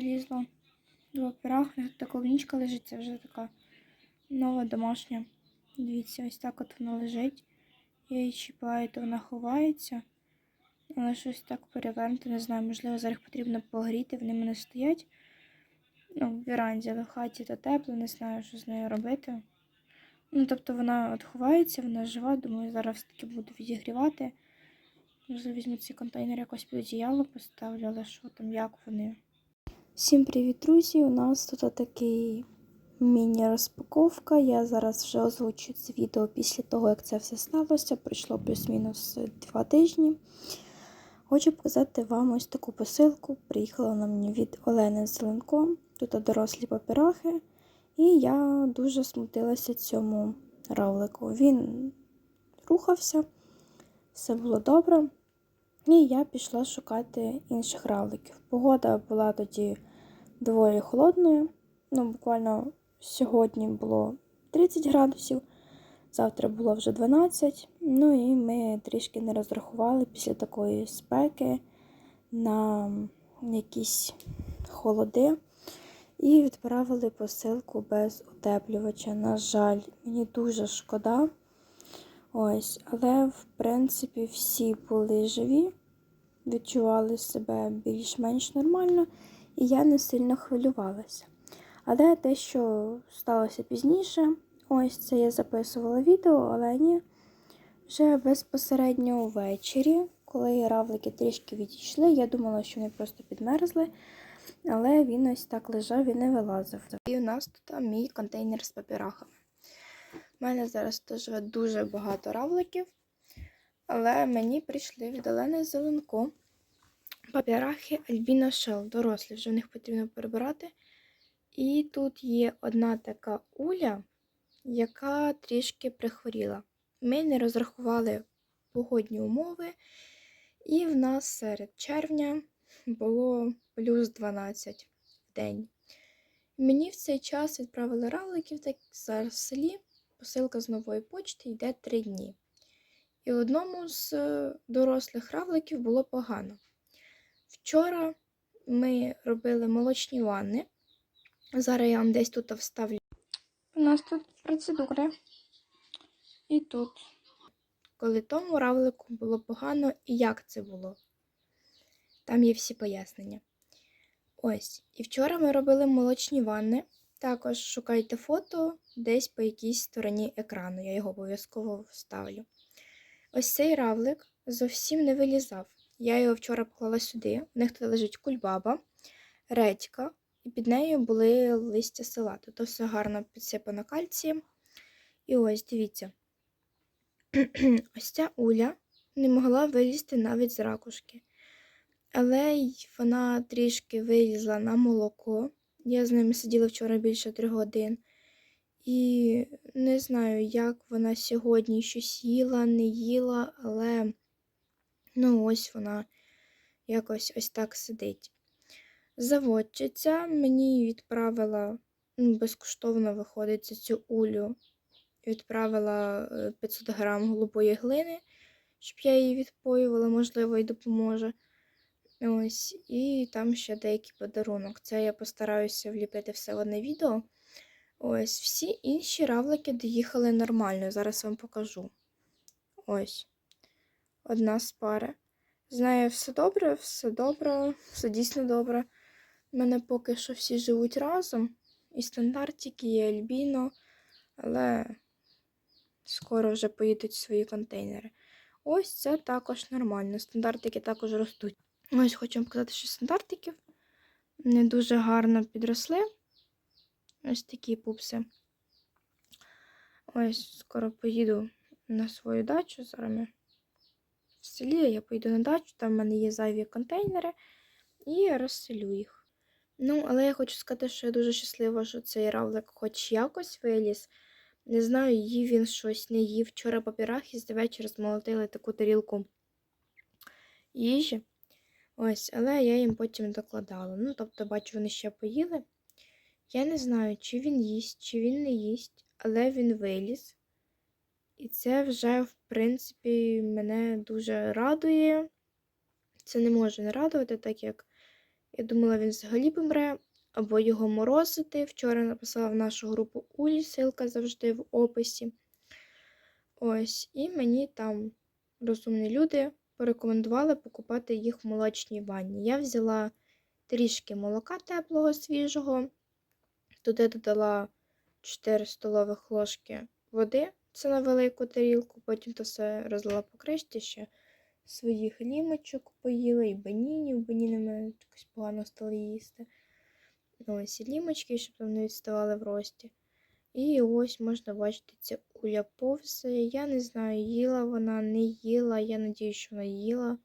залізла до пирог. Тут клубничка лежить, це вже така нова домашня. Дивіться, ось так от вона лежить. Я її чіпаю, то вона ховається. Але щось так перевернуто, не знаю, можливо, зараз потрібно погріти, вони мене стоять. Ну, в віранді, але в хаті то тепло, не знаю, що з нею робити. Ну, тобто вона от ховається, вона жива, думаю, зараз все-таки буду відігрівати. Можливо, візьму цей контейнер якось під одіяло поставлю, але що там, як вони. Всім привіт, друзі! У нас тут такий міні-розпаковка. Я зараз вже озвучу це відео після того, як це все сталося. Пройшло плюс-мінус два тижні. Хочу показати вам ось таку посилку. Приїхала вона мені від Олени Зеленко. Тут дорослі папірахи. І я дуже смутилася цьому равлику. Він рухався, все було добре. І я пішла шукати інших равликів. Погода була тоді доволі холодною. Ну, буквально сьогодні було 30 градусів, завтра було вже 12. Ну і ми трішки не розрахували після такої спеки на якісь холоди. І відправили посилку без утеплювача. На жаль, мені дуже шкода. Ось, але, в принципі, всі були живі, відчували себе більш-менш нормально, і я не сильно хвилювалася. Але те, що сталося пізніше, ось це я записувала відео, але ні, вже безпосередньо ввечері, коли равлики трішки відійшли, я думала, що вони просто підмерзли. Але він ось так лежав і не вилазив. І у нас тут мій контейнер з папірахами. У мене зараз тут живе дуже багато равликів, але мені прийшли від Олени Зеленко папірахи Альбіна Шел, дорослі, вже в них потрібно перебирати. І тут є одна така уля, яка трішки прихворіла. Ми не розрахували погодні умови, і в нас серед червня було плюс 12 в день. Мені в цей час відправили равликів, так зараз в селі. Посилка з нової почти йде 3 дні. І одному з дорослих равликів було погано. Вчора ми робили молочні ванни. Зараз я вам десь тут вставлю. У нас тут процедури. І тут. Коли тому равлику було погано, і як це було? Там є всі пояснення. Ось. І вчора ми робили молочні ванни. Також шукайте фото десь по якійсь стороні екрану. Я його обов'язково вставлю. Ось цей равлик зовсім не вилізав. Я його вчора поклала сюди. У них тут лежить кульбаба, редька, і під нею були листя салату. То все гарно підсипано кальцієм. І ось, дивіться, ось ця уля не могла вилізти навіть з ракушки. Але вона трішки вилізла на молоко. Я з ними сиділа вчора більше трьох годин. І не знаю, як вона сьогодні щось їла, не їла, але ну ось вона якось ось так сидить. Заводчиця мені відправила, ну, безкоштовно виходить цю улю, відправила 500 грам голубої глини, щоб я її відпоювала, можливо, і допоможе. Ось, і там ще деякий подарунок. Це я постараюся вліпити все в одне відео. Ось, всі інші равлики доїхали нормально. Зараз вам покажу. Ось. Одна з пари. Знаю, все добре, все добре, все дійсно добре. У мене поки що всі живуть разом. І стандартики, і альбіно, але скоро вже поїдуть в свої контейнери. Ось це також нормально. Стандартики також ростуть. Ось хочу вам показати, що стандартиків не дуже гарно підросли. Ось такі пупси. Ось, скоро поїду на свою дачу. Зараз ми в селі я поїду на дачу, там в мене є зайві контейнери, і розселю їх. Ну, але я хочу сказати, що я дуже щаслива, що цей равлик хоч якось виліз. Не знаю, їв він щось не їв. Вчора по пірахі з вечора змолотили таку тарілку їжі. Ось, але я їм потім докладала. Ну, тобто, бачу, вони ще поїли. Я не знаю, чи він їсть, чи він не їсть, але він виліз. І це вже, в принципі, мене дуже радує. Це не може не радувати, так як Я думала, він взагалі помре, або його морозити. Вчора написала в нашу групу Улі, ссылка завжди в описі. Ось, і мені там розумні люди порекомендували покупати їх в молочній ванні. Я взяла трішки молока теплого, свіжого, туди додала 4 столових ложки води, це на велику тарілку, потім то все розлила по кришті ще своїх лімочок поїла, і банінів, баніни мене якось погано стали їсти. Ось і лімочки, щоб там не відставали в рості. І ось можна бачити, ця куля повзає. Я не знаю, їла вона, не їла. Я надію, що вона їла.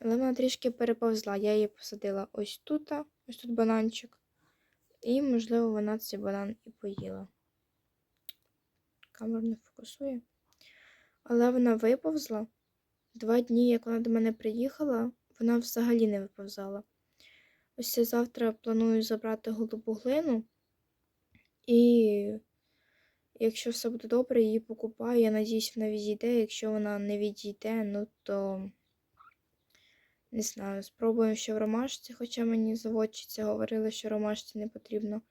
Але вона трішки переповзла. Я її посадила ось тут, ось тут бананчик. І, можливо, вона цей банан і поїла. Камера не фокусує. Але вона виповзла. Два дні, як вона до мене приїхала, вона взагалі не виповзала. Ось я завтра планую забрати голубу глину. І якщо все буде добре, її покупаю. Я надіюсь, вона відійде. Якщо вона не відійде, ну то не знаю, спробуємо ще в ромашці, хоча мені заводчиця говорила, що ромашці не потрібно.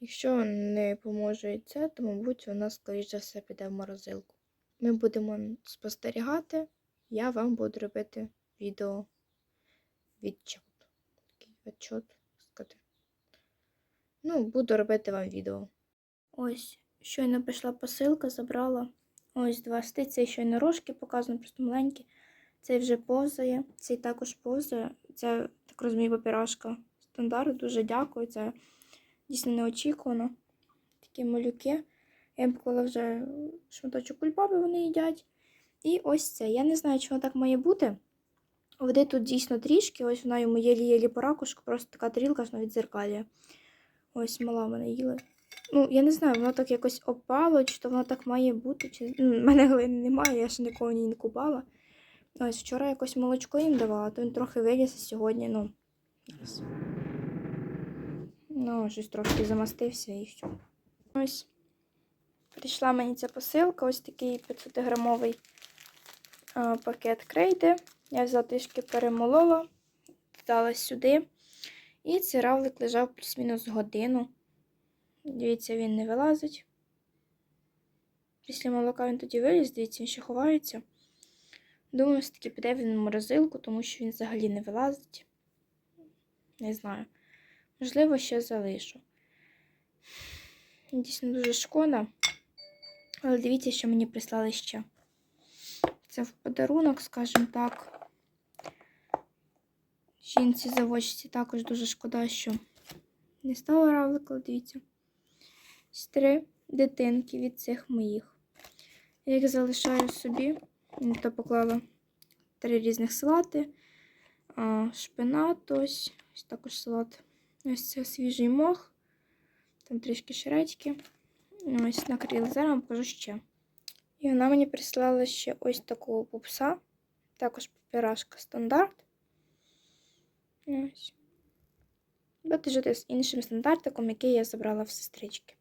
Якщо не поможе і це, то, мабуть, вона, скоріш за все, піде в морозилку. Ми будемо спостерігати, я вам буду робити відео відчот. Такий відчот сказати. Ну, буду робити вам відео. Ось, щойно прийшла посилка, забрала. Ось два сти, цей щойно рожки показано, просто маленькі. Цей вже повзає, цей також повзає. Це, так розумію, папірашка стандарт. Дуже дякую. Це дійсно неочікувано. Такі малюки. Я їм поклала вже шматочок кульбаби, вони їдять. І ось це. Я не знаю, чи воно так має бути. Води тут дійсно трішки, ось вона йому єлі-єлі по ракушку, просто така тарілка навіть дзеркалія. Ось мала мене їла. Ну, я не знаю, воно так якось опало, чи то воно так має бути. Чи... У мене глини немає, я ж нікого не купала. Ось вчора якось молочко їм давала, то він трохи виліз, а сьогодні, ну. Ну, щось трошки замастився і все. Ось. Прийшла мені ця посилка, ось такий 500-грамовий а, пакет крейди. Я взяла трішки перемолола, дала сюди. І цей равлик лежав плюс-мінус годину. Дивіться, він не вилазить. Після молока він тоді виліз, дивіться, він ще ховається. Думаю, все-таки піде він в морозилку, тому що він взагалі не вилазить. Не знаю. Можливо, ще залишу. Дійсно дуже шкода. Але дивіться, що мені прислали ще. Це в подарунок, скажімо так. Жінці заводчиці також дуже шкода, що не стало равлика, дивіться. Три дитинки від цих моїх. Я їх залишаю собі. То поклала три різних салати. Шпинат, ось, ось також салат. Ось це свіжий мох. Там трішки шередьки. Ось накрили. Зараз вам покажу ще. І вона мені прислала ще ось такого пупса. Також папірашка стандарт. Ось. Будете жити з іншим стандартиком, який я забрала в сестрички.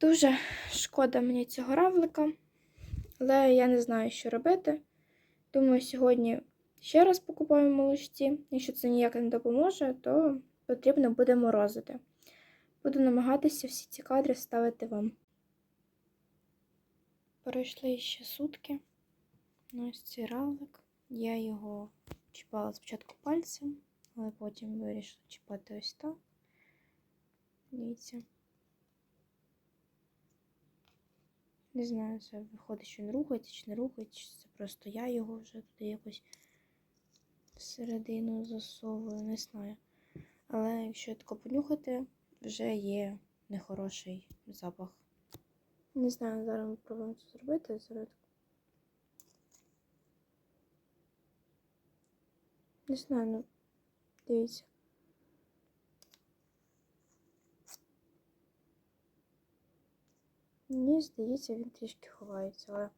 Дуже шкода мені цього равлика, але я не знаю, що робити. Думаю, сьогодні ще раз покупаю молочці. Якщо це ніяк не допоможе, то потрібно буде морозити. Буду намагатися всі ці кадри ставити вам. Пройшли ще сутки. Ну, ось цей равлик. Я його чіпала спочатку пальцем, але потім вирішила чіпати ось так. Дивіться. Не знаю, це виходить, що він рухається чи не рухається, чи це просто я його вже туди якось всередину засовую, не знаю. Але якщо тако понюхати, вже є нехороший запах. Не знаю, зараз ми пробуємо це зробити. Зараз... Не знаю, ну дивіться. Мені здається, він трішки ховається, але.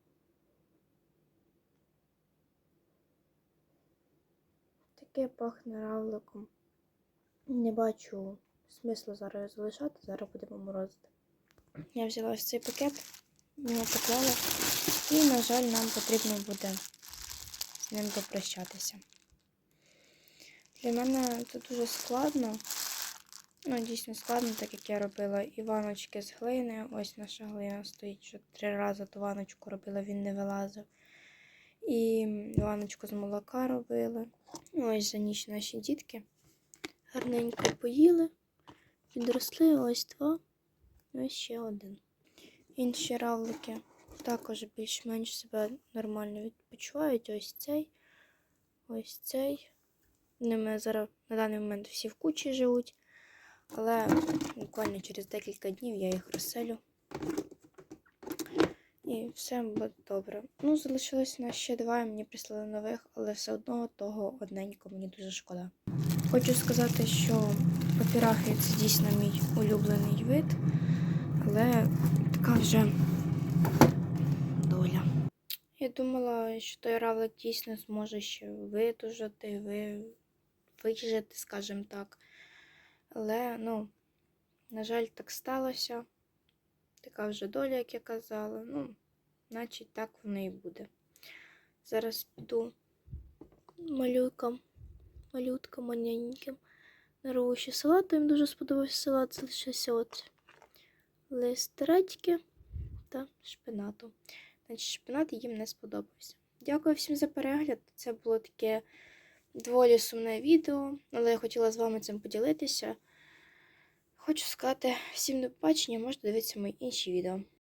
Таке пахне равликом. Не бачу смислу зараз залишати, зараз будемо морозити. Я взяла ось цей пакет, його поклала, і, на жаль, нам потрібно буде з ним попрощатися. Для мене це дуже складно. Ну, дійсно складно, так як я робила іваночки з глини. Ось наша глина стоїть, що три рази ту ваночку робила, він не вилазив. І ваночку з молока робили. Ось за ніч наші дітки гарненько поїли, підросли ось два, ось ще один. Інші равлики також більш-менш себе нормально відпочивають. Ось цей, ось цей. Ними зараз на даний момент всі в кучі живуть, але буквально через декілька днів я їх розселю. І все буде добре. Ну, залишилось нас ще два, і мені прислали нових, але все одно того одненько мені дуже шкода. Хочу сказати, що папірахи це дійсно мій улюблений вид, але така вже доля. Я думала, що той равлик дійсно зможе ще видужати, ви... вижити, скажімо так. Але, ну, на жаль, так сталося. Така вже доля, як я казала. Ну, значить, так воно і буде. Зараз піду малюкам, малюткам маняньким. Нарву ще салату. Їм дуже сподобався салат. Залишився от лист редьки та шпинату. Значить, шпинат їм не сподобався. Дякую всім за перегляд. Це було таке доволі сумне відео, але я хотіла з вами цим поділитися. Хочу сказати всім до побачення, можете дивитися мої інші відео.